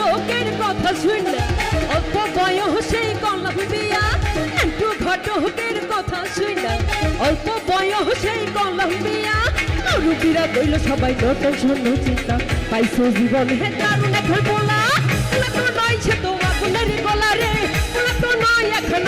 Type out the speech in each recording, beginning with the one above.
ঘটকের কথা শুনলে অল্প বয়সে কলম বিয়া একটু ঘটকের কথা শুনলে অল্প বয়সে কলম বিয়া রুগীরা কইল, সবাই নতুন শূন্য চিন্তা, পাইছো হে দারুণ এখন বলা। তো নয় সে তো আগুনের গলা রে তো নয় এখন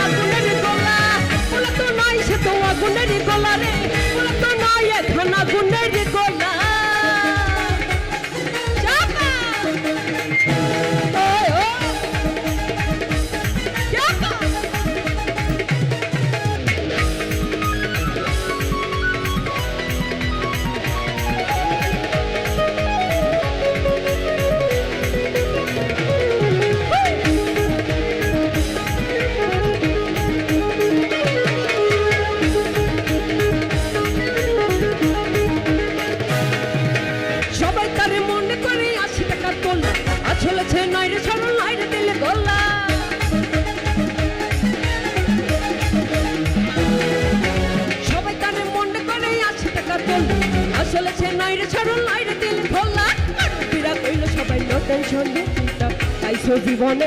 আসলে সে নয় রে ভোলা বিরা কইল সবাই লোকের সঙ্গে তাই জীবনে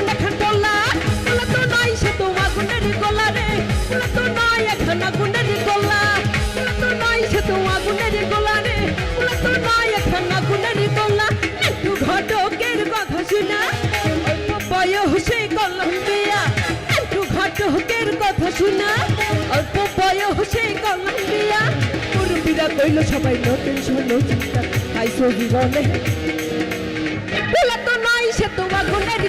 মুরব্বীরা সবাই নো টেনশন নো চিন্তা খাইছো জীবনে তো নয় সে তো আগুনের